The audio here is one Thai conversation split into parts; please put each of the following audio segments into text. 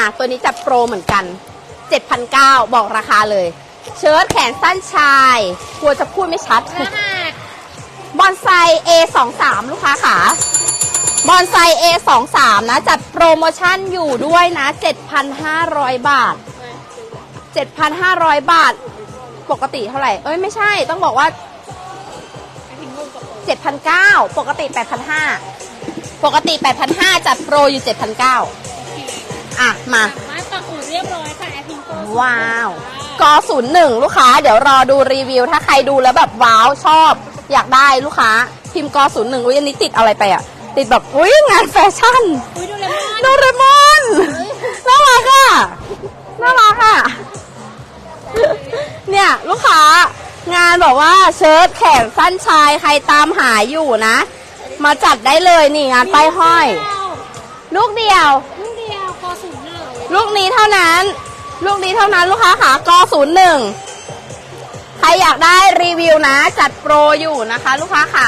อะตัวนี้จัดโปรเหมือนกัน 7,900 บอกราคาเลย เชิ้ตแขนสั้นชาย กลัวจะพูดไม่ชัดรหัสบอนไซ A23 ลูกค้าขาบอนไซ A23 นะ จัดโปรโมชั่นอยู่ด้วยนะ 7,500 บาท 7,500 บาท ปกติเท่าไหร่ เอ้ยไม่ใช่ ต้องบอกว่า 7,900 ปกติ 8,500 ปกติ 8,500 จัดโปรอยู่ 7,900 อะมาสามารถปักหมุดเรียบร้อยค่ะแอดพิงโกว้าวก01ลูกค้า เดี๋ยวรอดูรีวิว ถ้าใครดูแล้วแบบว้าวชอบ อยากได้ลูกค้าพิมพ์ก01อุ้ยอันนี้ติดอะไรไปอะ ติดแบบอุ้ยงานแฟชั่นอุ้ยดูเลมอนโดเรมอนน่ารักอะน่ารักอะเนี่ยลูกค้างานแบบว่าเชิ้ตแขนสั้นชายใครตามหาอยู่นะ มาจัดได้เลยนี่งานป้ายห้อย ลูกเดียว ลูกนี้เท่านั้น ลูกนี้เท่านั้นลูกค้าขากศูนย์หนึ่งใครอยากได้รีวิวนะ จัดโปรอยู่นะคะ ลูกค้าขา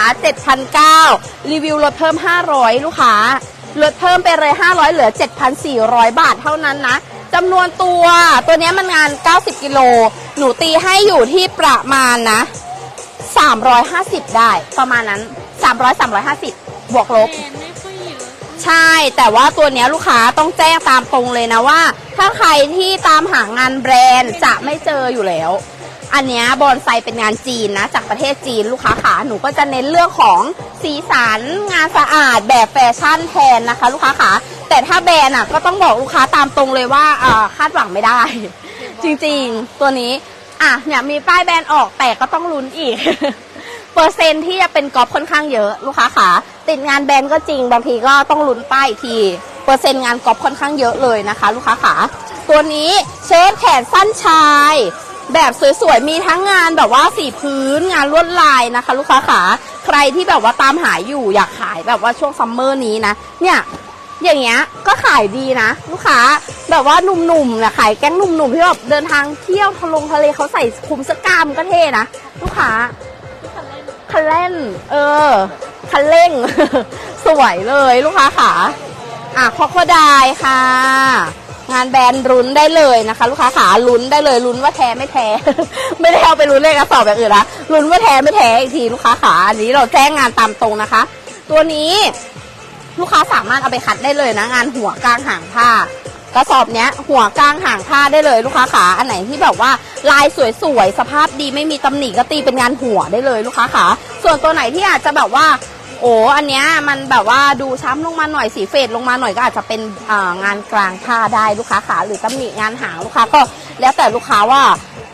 7,900รีวิวลดเพิ่ม 500 ลูกค้าลดเพิ่มไปเลย 500 เหลือ 7,400 บาทเท่านั้นนะจำนวนตัวตัวนี้มันงาน 90 กิโล หนูตีให้อยู่ที่ประมาณนะ 350 ได้ประมาณนั้น 300 350 บวกลบ ใช่ แต่ว่าตัวเนี้ยลูกค้าต้องแจ้งตามตรงเลยนะว่า ถ้าใครที่ตามหางานแบรนด์จะไม่เจออยู่แล้ว อันเนี้ยบอนไซเป็นงานจีนนะ จากประเทศจีนลูกค้าขาหนูก็จะเน้นเรื่องของสีสันงานสะอาดแบบแฟชั่นแทนนะคะ ลูกค้าขาแต่ถ้าแบรนด์อะก็ต้องบอกลูกค้าตามตรงเลยว่าเอ่อคาดหวังไม่ได้ จริงๆ ตัวนี้อะเนี่ยมีป้ายแบรนด์ออกแต่ก็ต้องลุ้นอีก เปอร์เซ็นที่จะเป็นกอล์ฟค่อนข้างเยอะลูกค้าขาติดงานแบรนด์ก็จริงบางทีก็ต้องลุ้นป้ายอีกที เปอร์เซ็นต์งานกอล์ฟค่อนข้างเยอะเลยนะคะ ลูกค้าขาตัวนี้เชิ้ตแขนสั้นชาย แบบสวยๆมีทั้งงานแบบว่าสีพื้นงานลวดลายนะคะ ลูกค้าขาใครที่แบบว่าตามหาอยู่อยากขายแบบว่าช่วงซัมเมอร์นี้นะเนี่ยอย่างเงี้ยก็ขายดีนะ ลูกค้าแบบว่าหนุ่มๆนะขายแก๊งหนุ่มๆที่แบบเดินทางเที่ยวทะลงทะเลเขาใส่คุมสกามก็เท่นะ ลูกค้า คันเล่นเออ คันเร่ง สวยเลยลูกค้าขาอะคอคดายค่ะ งานแบรนด์ลุ้นได้เลยนะคะ ลูกค้าขาลุ้นได้เลยลุ้นว่าแท้ไม่แท้ ไม่ได้เอาไปลุ้นเลขกระสอบแบบอื่นละลุ้นว่าแท้ไม่แท้อีกทีลูกค้าขาอันนี้เราแจ้งงานตามตรงนะคะ ตัวนี้ลูกค้าสามารถเอาไปคัดได้เลยนะ งานหัวกลางหางผ้า กระสอบเนี้ยหัวกลางหางผ้าได้เลยลูกค้าขาอันไหนที่แบบว่าลายสวยๆสภาพดีไม่มีตำหนิก็ตีเป็นงานหัวได้เลยลูกค้าขาส่วนตัวไหนที่อาจจะแบบว่า โอ้อันเนี้ยมันแบบว่าดูช้ำลงมาหน่อยสีเฟดลงมาหน่อยก็อาจจะเป็นงานกลางผ้าได้ลูกค้าขาหรือตำหนิงานหางลูกค้าก็แล้วแต่ลูกค้าว่า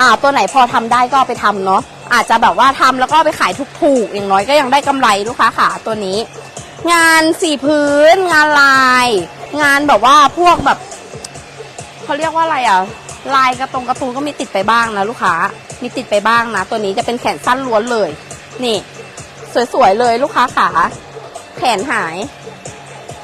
อ่าตัวไหนพอทำได้ก็ไปทำเนาะอาจจะแบบว่าทำแล้วก็ไปขายถูกๆอย่างน้อยก็ยังได้กำไรลูกค้าขาตัวนี้ งานสีพื้น งานลาย งานแบบว่าพวกแบบ เขาเรียกว่าอะไรอะ ลายกระตรงการ์ตูนก็มีติดไปบ้างนะลูกค้า มีติดไปบ้างนะ ตัวนี้จะเป็นแขนสั้นล้วนเลย นี่ สวยๆเลยลูกค้าขา แขนหาย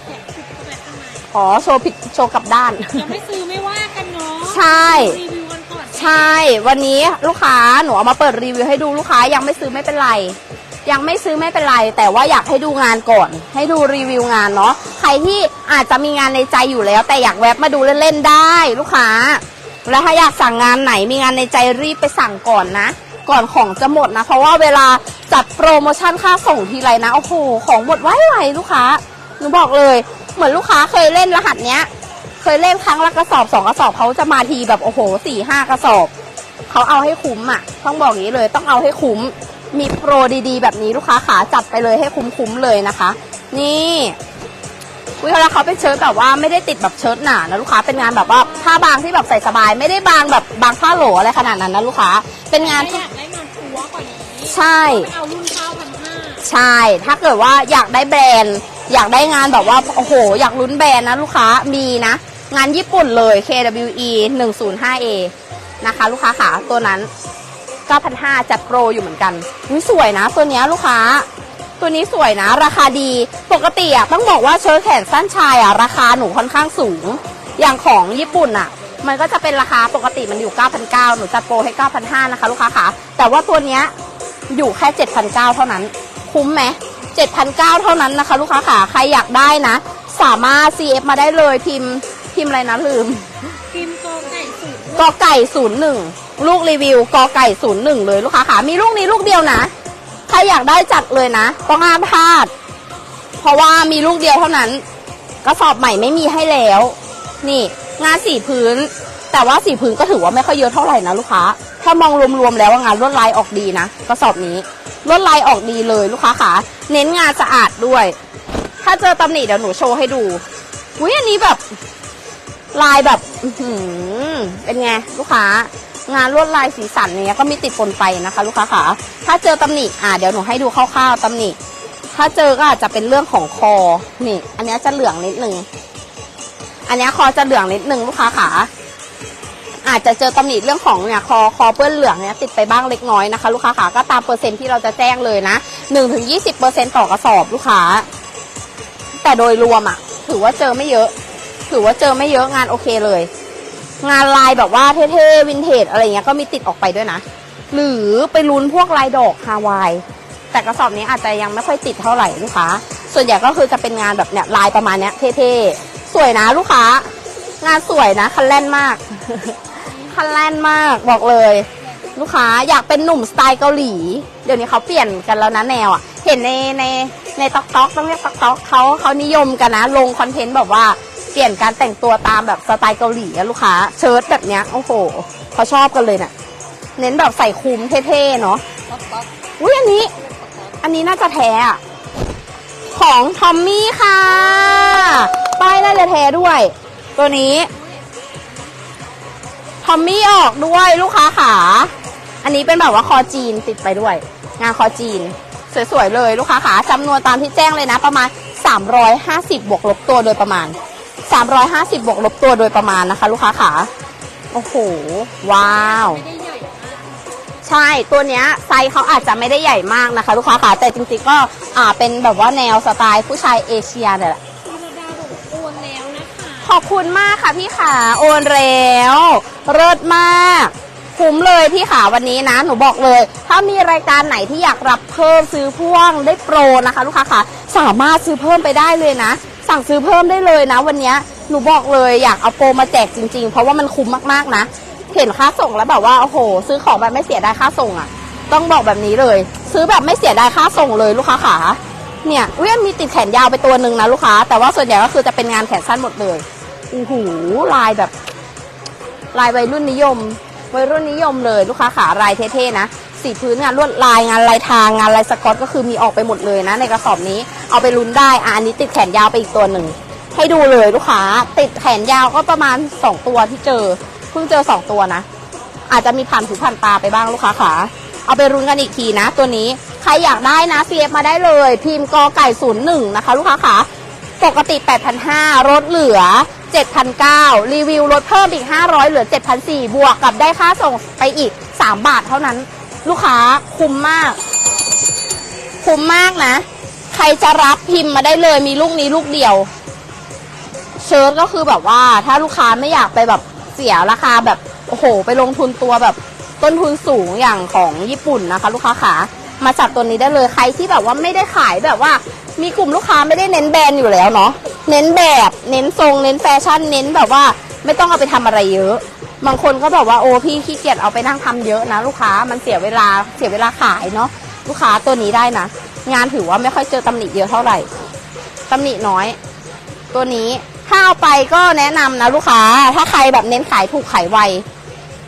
แจกสิบกระแบบข้างในอ๋อ โชว์ผิดโชว์กลับด้าน ยังไม่ซื้อไม่ว่ากันเนาะใช่ รีวิวกันก่อน ใช่ วันนี้ลูกค้าหนูเอามาเปิดรีวิวให้ดูลูกค้ายังไม่ซื้อไม่เป็นไร ยังไม่ซื้อไม่เป็นไร แต่ว่าอยากให้ดูงานก่อน ให้ดูรีวิวงานเนาะใครที่อาจจะมีงานในใจอยู่แล้ว แต่อยากแวบมาดูเล่นๆได้ ลูกค้า แล้วถ้าอยากสั่งงานไหนมีงานในใจรีบไปสั่งก่อนนะก่อนของจะหมดนะ เพราะว่าเวลาจัดโปรโมชั่นค่าส่งทีไรนะโอ้โหของหมดไวๆลูกค้าหนูบอกเลย เหมือนลูกค้าเคยเล่นรหัสเนี้ย เคยเล่นครั้งละกระสอบสองกระสอบเขาจะมาทีแบบโอ้โหสี่ห้ากระสอบเขาเอาให้คุ้มอะต้องบอกอย่างนี้เลยต้องเอาให้คุ้ม มีโปรดีๆ แบบนี้ลูกค้าขาจัดไปเลยให้คุ้มๆเลยนะคะ นี่วิเวลาเขาเป็นเชิ้ตแบบว่าไม่ได้ติดแบบเชิ้ตหนานะลูกค้าเป็นงานแบบว่าผ้าบางที่แบบใส่สบาย ไม่ได้บางแบบบางผ้าโหลอะไรขนาดนั้นนะลูกค้า เป็นงานถ้าที่อยากได้งานทัวร์กว่านี้ใช่ไปเอารุ่นเก้าพันห้าใช่ ถ้าเกิดว่าอยากได้แบรนด์ อยากได้งานแบบว่าโอ้โห อยากลุ้นแบรนด์นะลูกค้ามีนะ งานญี่ปุ่นเลย KWE 105A นะคะ ลูกค้าขาตัวนั้น 9,500 จัดโปรอยู่เหมือนกันอุ๊ยสวยนะตัวเนี้ยลูกค้า ตัวนี้สวยนะ ราคาดี ปกติอะต้องบอกว่าเชิ้ตแขนสั้นชายอะราคาหนูค่อนข้างสูง อย่างของญี่ปุ่นอะ มันก็จะเป็นราคาปกติมันอยู่ 9,900 หนูจัดโปรให้ 9,500 นะคะ ลูกค้าขาแต่ว่าตัวเนี้ยอยู่แค่ 7,900 เท่านั้น คุ้มไหม7,900 เท่านั้นนะคะ ลูกค้าขาใครอยากได้นะ สามารถ CF มาได้เลยพิมพ์พิมพ์อะไรนะลืม พิมพ์กอไก่สูตรกอไก่ศูนย์หนึ่ง ลูกรีวิวกอไก่ศูนย์หนึ่งเลยลูกค้าค่ะ มีลูกนี้ลูกเดียวนะ ใครอยากได้จัดเลยนะ ต้องห้ามพลาด เพราะว่ามีลูกเดียวเท่านั้น กระสอบใหม่ไม่มีให้แล้ว นี่ งานสีพื้น แต่ว่าสีพื้นก็ถือว่าไม่ค่อยเยอะเท่าไหร่นะลูกค้า ถ้ามองรวมๆแล้วงานลวดลายออกดีนะ กระสอบนี้ลวดลายออกดีเลยลูกค้าค่ะ เน้นงานสะอาดด้วย ถ้าเจอตำหนิเดี๋ยวหนูโชว์ให้ดูอุ้ยอันนี้แบบลายแบบอืเป็นไงลูกค้า งานลวดลายสีสันเนี้ยก็มีติดปนไปนะคะ ลูกค้าค่ะถ้าเจอตำหนิอ่าเดี๋ยวหนูให้ดูคร่าวๆตำหนิ ถ้าเจอก็อาจจะเป็นเรื่องของคอนี่ อันนี้จะเหลืองนิดนึงอันนี้คอจะเหลืองนิดนึงลูกค้าขาอาจจะเจอตำหนิเรื่องของเนี่ยคอคอเปื้อนเหลืองเนี่ยติดไปบ้างเล็กน้อยนะคะ ลูกค้าขาก็ตามเปอร์เซ็นที่เราจะแจ้งเลยนะหนึ่งถึงยี่สิบเปอร์เซ็นต่อกระสอบลูกค้า แต่โดยรวมอะ ถือว่าเจอไม่เยอะ ถือว่าเจอไม่เยอะงานโอเคเลย งานลายแบบว่าเท่ๆวินเทจอะไรเงี้ยก็มีติดออกไปด้วยนะ หรือไปลุ้นพวกลายดอกฮาวาย แต่กระสอบนี้อาจจะยังไม่ค่อยติดเท่าไหร่ลูกค้า ส่วนใหญ่ก็คือจะเป็นงานแบบเนี้ยลายประมาณเนี้ยเท่ๆสวยนะลูกค้า งานสวยนะคันแล่นมากคันแล่นมากบอกเลย ลูกค้าอยากเป็นหนุ่มสไตล์เกาหลี เดี๋ยวนี้เขาเปลี่ยนกันแล้วนะแนวอะ เห็นในในในต็อกต็อกต้องเรียกต็อกต็อกเขาเขานิยมกันนะ ลงคอนเทนต์แบบว่า เปลี่ยนการแต่งตัวตามแบบสไตล์เกาหลีอะลูกค้า เชิ้ตแบบเนี้ยโอ้โหเขาชอบกันเลยน่ะ เน้นแบบใส่คลุมเท่ๆเนาะอุ้ยอันนี้ อันนี้น่าจะแท้อะของทอมมี่ค่ะ ป้ายน่าจะแท้ด้วย ตัวนี้ทอมมี่ออกด้วยลูกค้าขา อันนี้เป็นแบบว่าคอจีนติดไปด้วย งานคอจีน สวยๆเลยลูกค้าขาจำนวนตามที่แจ้งเลยนะ ประมาณ 350 บวกลบตัวโดยประมาณ 350 บวกลบตัวโดยประมาณนะคะ ลูกค้าขาโอ้โห ว้าวไม่ได้ใหญ่มากใช่ตัวเนี้ยไซส์เขาอาจจะไม่ได้ใหญ่มากนะคะ ลูกค้าขาแต่จริงๆก็อ่าเป็นแบบว่าแนวสไตล์ผู้ชายเอเชียเนี่ยแหละธีรดาบอกโอนแล้วนะคะขอบคุณมากค่ะพี่ขาโอนแล้วเลิศมากคุ้มเลยพี่ขาวันนี้นะหนูบอกเลย ถ้ามีรายการไหนที่อยากรับเพิ่มซื้อพ่วงได้โปรนะคะ ลูกค้าค่ะสามารถซื้อเพิ่มไปได้เลยนะ สั่งซื้อเพิ่มได้เลยนะ วันนี้หนูบอกเลยอยากเอาโปรมาแจกจริงๆ เพราะว่ามันคุ้มมากๆนะ เห็นค่าส่งแล้วแบบว่าโอ้โห ซื้อของแบบไม่เสียดายค่าส่งอะ ต้องบอกแบบนี้เลย ซื้อแบบไม่เสียดายค่าส่งเลยลูกค้าขาเนี่ยเวียนมีติดแขนยาวไปตัวหนึ่งนะลูกค้า แต่ว่าส่วนใหญ่ก็คือจะเป็นงานแขนสั้นหมดเลยโอ้โหลายแบบ ลายวัยรุ่นนิยมวัยรุ่นนิยมเลยลูกค้าขาลายเท่ๆนะ สีพื้นงานลวดลายงานลายทางงานลายสกอตก็คือมีออกไปหมดเลยนะ ในกระสอบนี้เอาไปลุ้นได้อะอันนี้ติดแขนยาวไปอีกตัวหนึ่งให้ดูเลยลูกค้า ติดแขนยาวก็ประมาณสองตัวที่เจอเพิ่งเจอสองตัวนะ อาจจะมีผ่านหูผ่านตาไปบ้างลูกค้าขาเอาไปรุ้นกันอีกทีนะ ตัวนี้ใครอยากได้นะ CF มาได้เลย พิมพ์กอไก่ศูนย์หนึ่งนะคะ ลูกค้าขาปกติ 8,500ลดเหลือ 7,900 รีวิวลดเพิ่มอีก 500 เหลือ 7,400 บวกกับได้ค่าส่งไปอีก 3 บาทเท่านั้น ลูกค้าคุ้มมาก คุ้มมากนะ ใครจะรับพิมพ์มาได้เลยมีลูกนี้ลูกเดียว เชิ้ตก็คือแบบว่า ถ้าลูกค้าไม่อยากไปแบบเสียราคาแบบโอ้โห ไปลงทุนตัวแบบต้นทุนสูงอย่างของญี่ปุ่นนะคะ ลูกค้าขามาจับตัวนี้ได้เลยใครที่แบบว่าไม่ได้ขายแบบว่า มีกลุ่มลูกค้าไม่ได้เน้นแบรนด์อยู่แล้วเนาะเน้นแบบ เน้นทรง เน้นแฟชั่นเน้นแบบว่า ไม่ต้องเอาไปทำอะไรเยอะ บางคนก็แบบว่าโอ้พี่ขี้เกียจเอาไปนั่งทำเยอะนะ ลูกค้ามันเสียเวลาเสียเวลาขายเนาะลูกค้าตัวนี้ได้นะ งานถือว่าไม่ค่อยเจอตำหนิเยอะเท่าไหร่ตำหนิน้อย ตัวนี้ถ้าเอาไปก็แนะนำนะลูกค้า ถ้าใครแบบเน้นขายถูกขายไว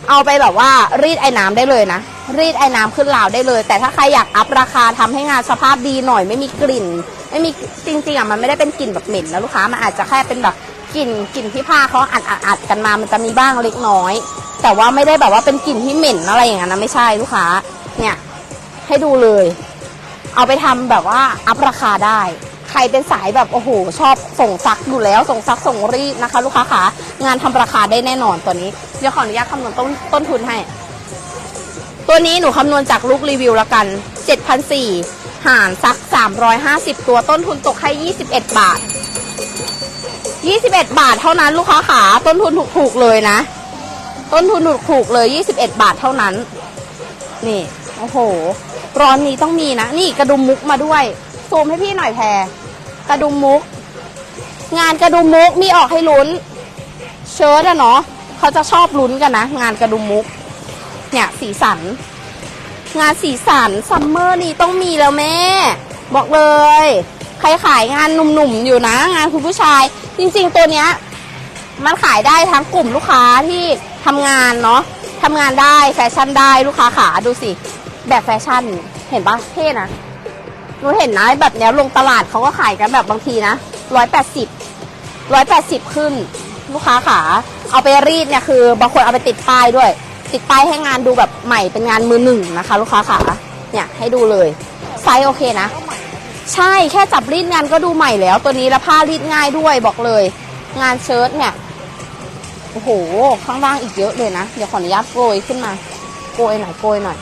เอาไปแบบว่ารีดไอ้น้ำได้เลยนะรีดไอ้น้ำขึ้นราวได้เลย แต่ถ้าใครอยากอัพราคาทำให้งานสภาพดีหน่อยไม่มีกลิ่น ไม่มีจริงๆอะมันไม่ได้เป็นกลิ่นแบบเหม็นนะลูกค้ามันอาจจะแค่เป็นแบบ กลิ่นกลิ่นที่ผ้าเขาอัดอัดอัดกันมามันจะมีบ้างเล็กน้อย แต่ว่าไม่ได้แบบว่าเป็นกลิ่นที่เหม็นอะไรอย่างนั้นนะไม่ใช่ลูกค้า เนี่ย ให้ดูเลย เอาไปทำแบบว่าอัพราคาได้ ใครเป็นสายแบบโอ้โหชอบส่งซักอยู่แล้วส่งซักส่งรีดนะคะ ลูกค้าขางานทำราคาได้แน่นอนตัวนี้เดี๋ยวขออนุญาตคำนวณต้นต้นทุนให้ ตัวนี้หนูคำนวณจากลูกรีวิวละกัน7,400หารซัก 350 ตัวต้นทุนตกให้ 21 บาท 21 บาทเท่านั้นลูกค้าขาต้นทุนถูกๆเลยนะ ต้นทุนถูกๆเลย 21 บาทเท่านั้น นี่ โอ้โห ร้อนนี้ต้องมีนะ นี่กระดุมมุกมาด้วย ซูมให้พี่หน่อยแพรกระดุมมุก งานกระดุมมุกมีออกให้ลุ้น เชิ้ตอะเนาะเขาจะชอบลุ้นกันนะ งานกระดุมมุก เนี่ยสีสัน งานสีสันซัมเมอร์นี้ต้องมีแล้วแม่ บอกเลย ใครขายงานหนุ่มๆอยู่นะ งานคุณผู้ชาย จริงๆตัวเนี้ยมันขายได้ทั้งกลุ่มลูกค้าที่ทำงานเนาะทำงานได้แฟชั่นได้ลูกค้าขาดูสิ แบบแฟชั่นเห็นปะเท่นะหนูเห็นนะแบบเนี้ยลงตลาดเขาก็ขายกันแบบบางทีนะร้อยแปดสิบร้อยแปดสิบขึ้น ลูกค้าขาเอาไปรีดเนี่ยคือบางคนเอาไปติดป้ายด้วย ติดป้ายให้งานดูแบบใหม่เป็นงานมือหนึ่งนะคะ ลูกค้าขาเนี่ยให้ดูเลยไซส์โอเคนะ ใช่แค่จับรีดงานก็ดูใหม่แล้ว ตัวนี้แล้วผ้ารีดง่ายด้วยบอกเลย งานเชิ้ตเนี่ยโอ้โห ข้างล่างอีกเยอะเลยนะ เดี๋ยวขออนุญาตโกยขึ้นมา โกยหน่อยโกยหน่อย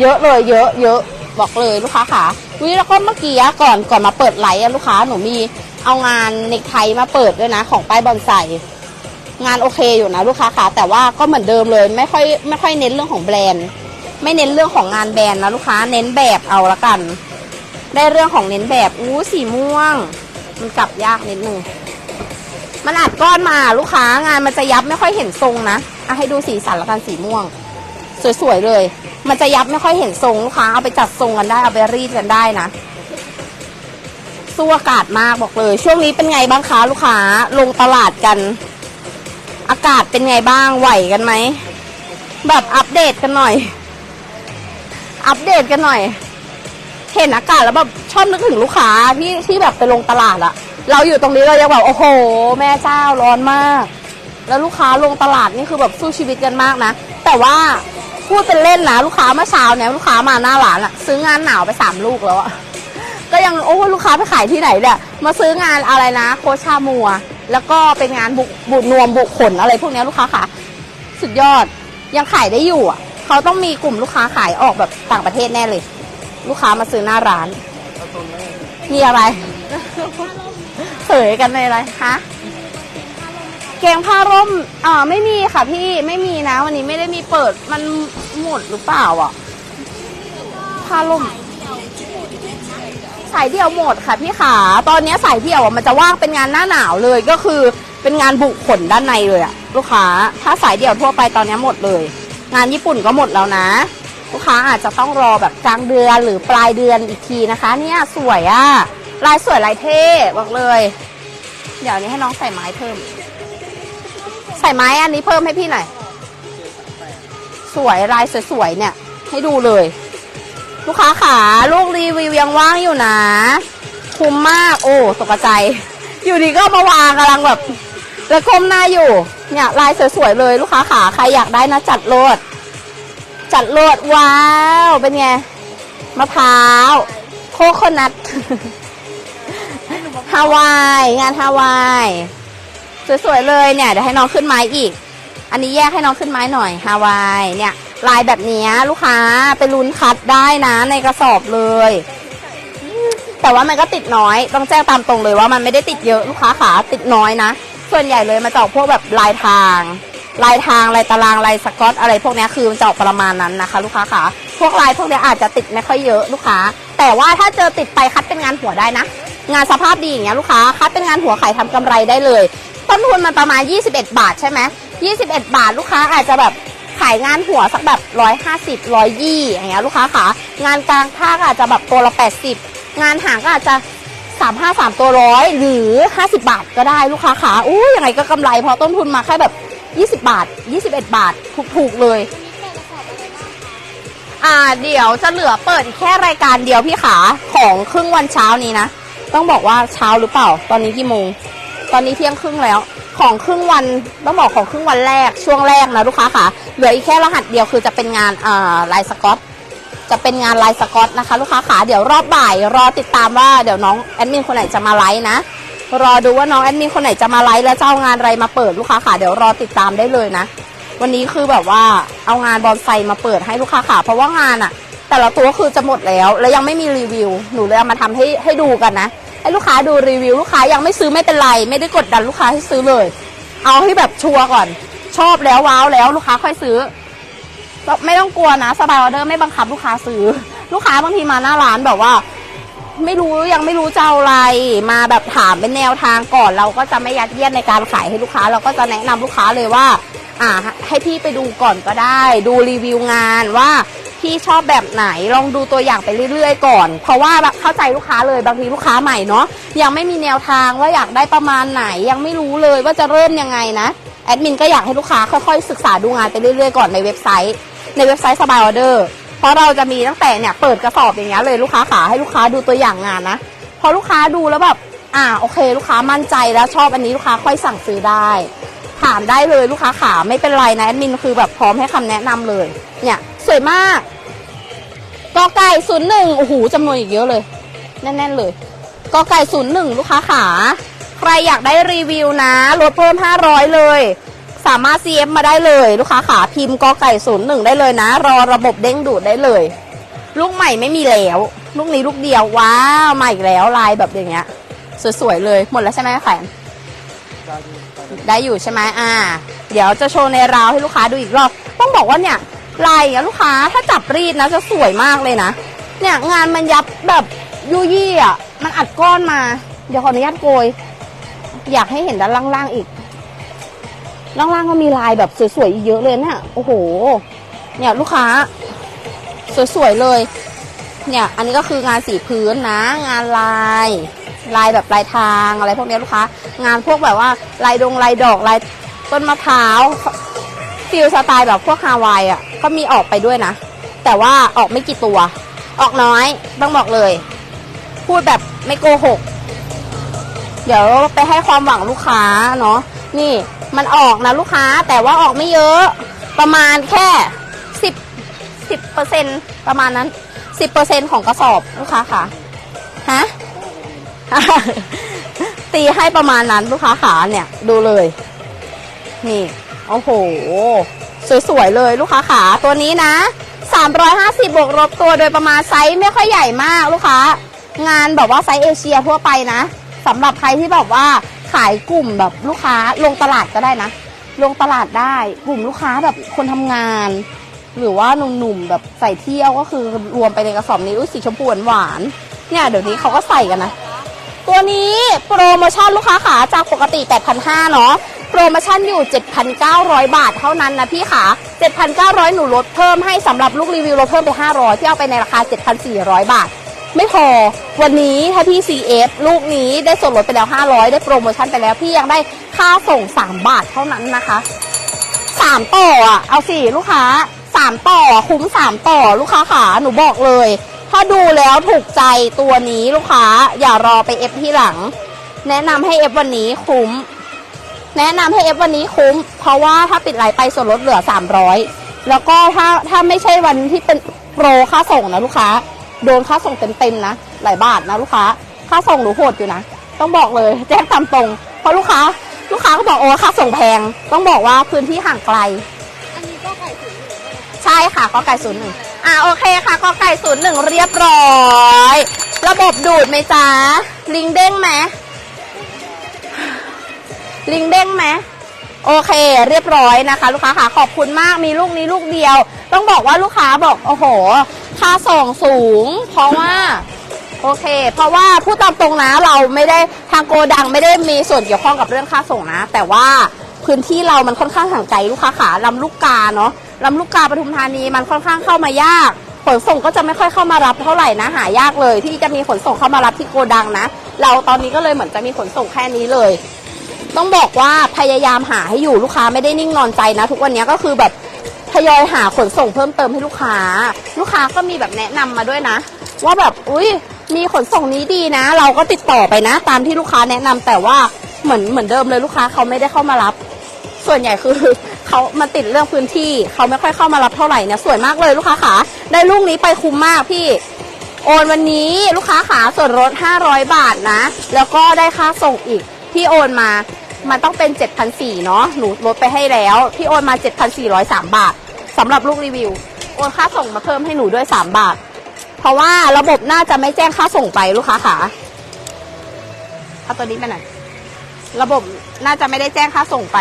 เยอะเลยเยอะเยอะบอกเลยลูกค้าค่ะวิแล้วก็เมื่อกี้ก่อนก่อนมาเปิดไลฟ์ลูกค้าหนูมีเอางานเนกไทมาเปิดด้วยนะ ของป้ายบอนไซงานโอเคอยู่นะลูกค้าค่ะ แต่ว่าก็เหมือนเดิมเลยไม่ค่อยไม่ค่อยเน้นเรื่องของแบรนด์ ไม่เน้นเรื่องของงานแบรนด์นะลูกค้าเน้นแบบเอาละกัน ได้เรื่องของเน้นแบบอู้สีม่วง มันกลับยากนิดนึงมันอัดก้อนมาลูกค้างานมันจะยับไม่ค่อยเห็นทรงนะอะให้ดูสีสันละกันสีม่วง สวยๆเลย มันจะยับไม่ค่อยเห็นทรงลูกค้าเอาไปจัดทรงกันได้เอาไปรีดกันได้นะสู้อากาศมากบอกเลย ช่วงนี้เป็นไงบ้างคะลูกค้าลงตลาดกัน อากาศเป็นไงบ้างไหวกันไหมแบบอัปเดตกันหน่อย อัปเดตกันหน่อย เห็นอากาศแล้วแบบชอบนึกถึงลูกค้าที่ที่แบบไปลงตลาดอะเราอยู่ตรงนี้เรายังแบบโอ้โห แม่เจ้าร้อนมาก แล้วลูกค้าลงตลาดนี่คือแบบสู้ชีวิตกันมากนะ แต่ว่าพูดเป็นเล่นนะลูกค้าเมื่อเช้าเนี่ยลูกค้ามาหน้าร้านอะซื้องานหนาวไปสามลูกแล้วอะก็ยังโอ้ลูกค้าไปขายที่ไหนเนี่ยมาซื้องานอะไรนะ โคชามัว แล้วก็เป็นงานบุบุนวมบุขนอะไรพวกนี้ลูกค้าค่ะ สุดยอดยังขายได้อยู่อะเขาต้องมีกลุ่มลูกค้าขายออกแบบต่างประเทศแน่เลย ลูกค้ามาซื้อหน้าร้าน มีอะไรเสยกันในอะไรคะแกงผ้าร่มอ่าไม่มีค่ะพี่ไม่มีนะ วันนี้ไม่ได้มีเปิดมันหมดหรือเปล่าอะผ้าร่มสายเดี่ยวหมดค่ะพี่ขา ตอนนี้สายเดี่ยวอะมันจะว่างเป็นงานหน้าหนาวเลยก็คือเป็นงานบุขนด้านในเลยอะลูกค้า ถ้าสายเดี่ยวทั่วไปตอนนี้หมดเลย งานญี่ปุ่นก็หมดแล้วนะ ลูกค้าอาจจะต้องรอแบบกลางเดือนหรือปลายเดือนอีกทีนะคะ เนี่ยสวยอะลายสวยลายเท่บอกเลย เดี๋ยวนี้ให้น้องใส่ไม้เพิ่ม ใส่ไม้อันนี้เพิ่มให้พี่หน่อยสวยลายสวยๆเนี่ย ให้ดูเลย ลูกค้าขาลูกรีวิวยังว่างอยู่นะ คุ้มมาก โอ้ตกใจ อยู่ดีก็มาวางกำลังแบบแล้วก้มหน้าอยู่ เนี่ยลายสวยๆเลย ลูกค้าขาใครอยากได้นะจัดโลด จัดโลดว้าว เป็นไง มะพร้าว โคโคนัทฮาวาย งานฮาวาย สวยๆเลยเนี่ยเดี๋ยวให้น้องขึ้นไม้อีก อันนี้แยกให้น้องขึ้นไม้หน่อยฮาวายเนี่ยลายแบบนี้ลูกค้าไปลุ้นคัดได้นะในกระสอบเลย แต่ว่ามันก็ติดน้อย ต้องแจ้งตามตรงเลยว่ามันไม่ได้ติดเยอะลูกค้าขาติดน้อยนะ ส่วนใหญ่เลยมาจากพวกแบบลายทาง ลายทางลายตารางลายสกอตอะไรพวกนี้คือมันจะออกประมาณนั้นนะคะ ลูกค้าขาพวกลายพวกนี้อาจจะติดไม่ค่อยเยอะลูกค้า แต่ว่าถ้าเจอติดไปคัดเป็นงานหัวได้นะ งานสภาพดีอย่างเงี้ยลูกค้าคัดเป็นงานหัวขายทำกำไรได้เลย ต้นทุนมันประมาณ 21 บาทใช่ไหม21 บาทลูกค้าอาจจะแบบขายงานหัวสักแบบ150 120อย่างเงี้ยลูกค้าขางานกลางภาคอาจจะแบบตัวละ80งานหางก็อาจจะ3 5 3ตัวร้อยหรือ50บาทก็ได้ลูกค้าขาอู้ยังไงก็กำไรเพราะต้นทุนมาแค่แบบ 20 บาท 21 บาท ถูกๆเลย อ่าเดี๋ยวจะเหลือเปิดอีกแค่รายการเดียวพี่ขาของครึ่งวันเช้านี้นะ ต้องบอกว่าเช้าหรือเปล่า ตอนนี้กี่โมง ตอนนี้เที่ยงครึ่งแล้ว ของครึ่งวันต้องบอกของครึ่งวันแรกช่วงแรกนะลูกค้าค่ะ เหลืออีกแค่รหัสเดียวคือจะเป็นงานอ่าลายสกอตจะเป็นงานลายสกอตนะคะ ลูกค้าขาเดี๋ยวรอบบ่ายรอติดตามว่าเดี๋ยวน้องแอดมินคนไหนจะมาไลฟ์นะ รอดูว่าน้องแอดมินคนไหนจะมาไลฟ์แล้วจะเอางานอะไรมาเปิดลูกค้าขาเดี๋ยวรอติดตามได้เลยนะ วันนี้คือแบบว่าเอางานบอนไซมาเปิดให้ลูกค้าขาเพราะว่างานอะแต่ละตัวคือจะหมดแล้ว แล้วยังไม่มีรีวิว หนูเลยเอามาทำให้ให้ดูกันนะให้ลูกค้าดูรีวิว ลูกค้ายังไม่ซื้อไม่เป็นไร ไม่ได้กดดันลูกค้าให้ซื้อเลย เอาให้แบบชัวร์ก่อน ชอบแล้วว้าวแล้วลูกค้าค่อยซื้อไม่ต้องกลัวนะสบายออเดอร์ไม่บังคับลูกค้าซื้อ ลูกค้าบางทีมาหน้าร้านแบบว่า ไม่รู้ยังไม่รู้จะเอาอะไร มาแบบถามเป็นแนวทางก่อนเราก็จะไม่ยัดเยียดในการขายให้ลูกค้า เราก็จะแนะนำลูกค้าเลยว่า อ่า ให้พี่ไปดูก่อนก็ได้ ดูรีวิวงานว่าพี่ชอบแบบไหนลองดูตัวอย่างไปเรื่อยๆก่อน เพราะว่าแบบเข้าใจลูกค้าเลยบางทีลูกค้าใหม่เนาะยังไม่มีแนวทางว่าอยากได้ประมาณไหนยังไม่รู้เลยว่าจะเริ่มยังไงนะแอดมินก็อยากให้ลูกค้าค่อยๆศึกษาดูงานไปเรื่อยๆก่อนในเว็บไซต์ ในเว็บไซต์สบายออเดอร์ เพราะเราจะมีตั้งแต่เนี่ยเปิดกระสอบอย่างเงี้ยเลยลูกค้าขาให้ลูกค้าดูตัวอย่างงานนะพอลูกค้าดูแล้วแบบอ่าโอเค ลูกค้ามั่นใจแล้วชอบอันนี้ลูกค้าค่อยสั่งซื้อได้ ถามได้เลยลูกค้าขาไม่เป็นไรนะแอดมินคือแบบพร้อมให้คำแนะนำเลย เนี่ยสวยมากกอไก่ศูนย์หนึ่งโอ้โหจำนวนอีกเยอะเลยแน่นๆเลยกอไก่ศูนย์หนึ่งลูกค้าขา ใครอยากได้รีวิวนะลดเพิ่ม500เลย สามารถ CF มาได้เลย ลูกค้าขาพิมพ์กอไก่ศูนย์หนึ่งได้เลยนะ รอระบบเด้งดูดได้เลย ลูกใหม่ไม่มีแล้ว ลูกนี้ลูกเดียวว้าวมาอีกแล้วลายแบบอย่างเงี้ย สวยๆเลยหมดแล้วใช่ไหมแขวนได้อยู่ใช่ไหมอ่า เดี๋ยวจะโชว์ในราวให้ลูกค้าดูอีกรอบ ต้องบอกว่าเนี่ยลายอย่างเงี้ยลูกค้าถ้าจับรีดนะจะสวยมากเลยนะ เนี่ยงานมันยับแบบยุยี่อะ มันอัดก้อนมา เดี๋ยวขออนุญาตโกย อยากให้เห็นด้านล่างๆอีก ล่างๆก็มีลายแบบสวยๆอีกเยอะเลยเนี่ยโอ้โห เนี่ยลูกค้า สวยๆเลย เนี่ย อันนี้ก็คืองานสีพื้นนะ งานลาย ลายแบบลายทางอะไรพวกนี้ลูกค้า งานพวกแบบว่าลายดงลายดอกลายต้นมะพร้าวฟิลสไตล์แบบพวกฮาวายอะก็มีออกไปด้วยนะ แต่ว่าออกไม่กี่ตัว ออกน้อยต้องบอกเลย พูดแบบไม่โกหก เดี๋ยวไปให้ความหวังลูกค้าเนาะนี่ มันออกนะลูกค้าแต่ว่าออกไม่เยอะประมาณแค่สิบสิบเปอร์เซ็นประมาณนั้นสิบเปอร์เซ็นของกระสอบลูกค้าค่ะฮะตีให้ประมาณนั้นลูกค้าขาเนี่ยดูเลย นี่โอ้โห สวยๆเลยลูกค้าขาตัวนี้นะ350บวกลบตัวโดยประมาณไซส์ไม่ค่อยใหญ่มากลูกค้า งานแบบว่าไซส์เอเชียทั่วไปนะสำหรับใครที่แบบว่า ขายกลุ่มแบบลูกค้าลงตลาดก็ได้นะ ลงตลาดได้กลุ่มลูกค้าแบบคนทำงาน หรือว่าหนุ่มๆแบบใส่เที่ยวก็คือรวมไปในกระสอบนี้อุ้ยสีชมพูหวานเนี่ยเดี๋ยวนี้เขาก็ใส่กันนะ ตัวนี้โปรโมชั่นลูกค้าขาจากปกติ 8,500เนาะโปรโมชั่นอยู่ 7,900 บาทเท่านั้นนะพี่ขา7,900 หนูลดเพิ่มให้สำหรับลูกรีวิวลดเพิ่มไป 500 ที่เอาไปในราคา 7,400 บาท ไม่พอวันนี้ถ้าพี่ CF ลูกนี้ได้ส่วนลดไปแล้ว 500 ได้โปรโมชั่นไปแล้ว พี่ยังได้ค่าส่ง 3 บาทเท่านั้นนะคะสามต่ออะ เอาสิลูกค้าสามต่อคุ้มสามต่อลูกค้าขาหนูบอกเลย ถ้าดูแล้วถูกใจตัวนี้ลูกค้าอย่ารอไปเอฟที่หลัง แนะนำให้เอฟวันนี้คุ้ม แนะนำให้เอฟวันนี้คุ้ม เพราะว่าถ้าปิดไหลไปส่วนลดเหลือ 300 แล้วก็ถ้าถ้าไม่ใช่วันที่เป็นโปรค่าส่งนะลูกค้า โดนค่าส่งเต็มๆนะ หลายบาทนะลูกค้า ค่าส่งหนูโหดอยู่นะ ต้องบอกเลยแจ้งตามตรง เพราะลูกค้า ลูกค้าก็บอกโอ้ค่าส่งแพง ต้องบอกว่าพื้นที่ห่างไกล อันนี้ก็ไก่ศูนย์หนึ่งใช่ไหมคะใช่ค่ะกอไก่ศูนย์หนึ่งอ่าโอเคค่ะกอไก่ศูนย์หนึ่งเรียบร้อย ระบบดูดไหมจ๊ะ ลิงเด้งไหมลิงเด้งไหมโอเค เรียบร้อยนะคะ ลูกค้าค่ะขอบคุณมากมีลูกนี้ลูกเดียว ต้องบอกว่าลูกค้าบอกโอ้โห ค่าส่งสูง เพราะว่าโอเค เพราะว่าพูดตามตรงนะเราไม่ได้ทางโกดังไม่ได้มีส่วนเกี่ยวข้องกับเรื่องค่าส่งนะ แต่ว่าพื้นที่เรามันค่อนข้างห่างไกลลูกค้าขาลำลูกกาเนาะลำลูกกาปทุมธานีมันค่อนข้างเข้ามายาก ขนส่งก็จะไม่ค่อยเข้ามารับเท่าไหร่นะหายากเลย ที่จะมีขนส่งเข้ามารับที่โกดังนะ เราตอนนี้ก็เลยเหมือนจะมีขนส่งแค่นี้เลย ต้องบอกว่าพยายามหาให้อยู่ลูกค้าไม่ได้นิ่งนอนใจนะ ทุกวันนี้ก็คือแบบ ทยอยหาขนส่งเพิ่มเติมให้ลูกค้า ลูกค้าก็มีแบบแนะนำมาด้วยนะ ว่าแบบอุ้ยมีขนส่งนี้ดีนะ เราก็ติดต่อไปนะ ตามที่ลูกค้าแนะนำแต่ว่าเหมือนเหมือนเดิมเลยลูกค้าเขาไม่ได้เข้ามารับ ส่วนใหญ่คือเขามาติดเรื่องพื้นที่เขาไม่ค่อยเข้ามารับเท่าไหร่เนี่ยสวยมากเลยลูกค้าขาได้ลูกนี้ไปคุ้มมากพี่โอนวันนี้ลูกค้าขาส่วนลด500 บาทนะ แล้วก็ได้ค่าส่งอีกพี่โอนมา มันต้องเป็น 7,400เนาะหนูลดไปให้แล้ว พี่โอนมา 7,403 บาทสำหรับลูกรีวิว โอนค่าส่งมาเพิ่มให้หนูด้วย 3 บาท เพราะว่าระบบน่าจะไม่แจ้งค่าส่งไปลูกค้าขาเอาตัวนี้ไปหน่อยระบบน่าจะไม่ได้แจ้งค่าส่งไป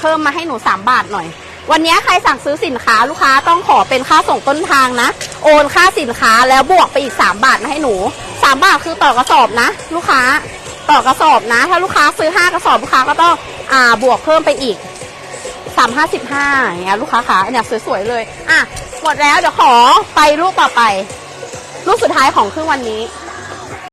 เพิ่มมาให้หนู 3 บาทหน่อย วันนี้ใครสั่งซื้อสินค้าลูกค้าต้องขอเป็นค่าส่งต้นทางนะ โอนค่าสินค้าแล้วบวกไปอีก 3 บาทมาให้หนูสามบาทคือต่อกระสอบนะ ลูกค้า ต่อกระสอบนะ ถ้าลูกค้าซื้อห้ากระสอบลูกค้าก็ต้องอ่าบวกเพิ่มไปอีกสามห้าสิบห้าอย่างเงี้ยลูกค้าขาเนี่ยสวยๆเลยอะหมดแล้วเดี๋ยวขอไปลูกต่อไปลูกสุดท้ายของครึ่งวันนี้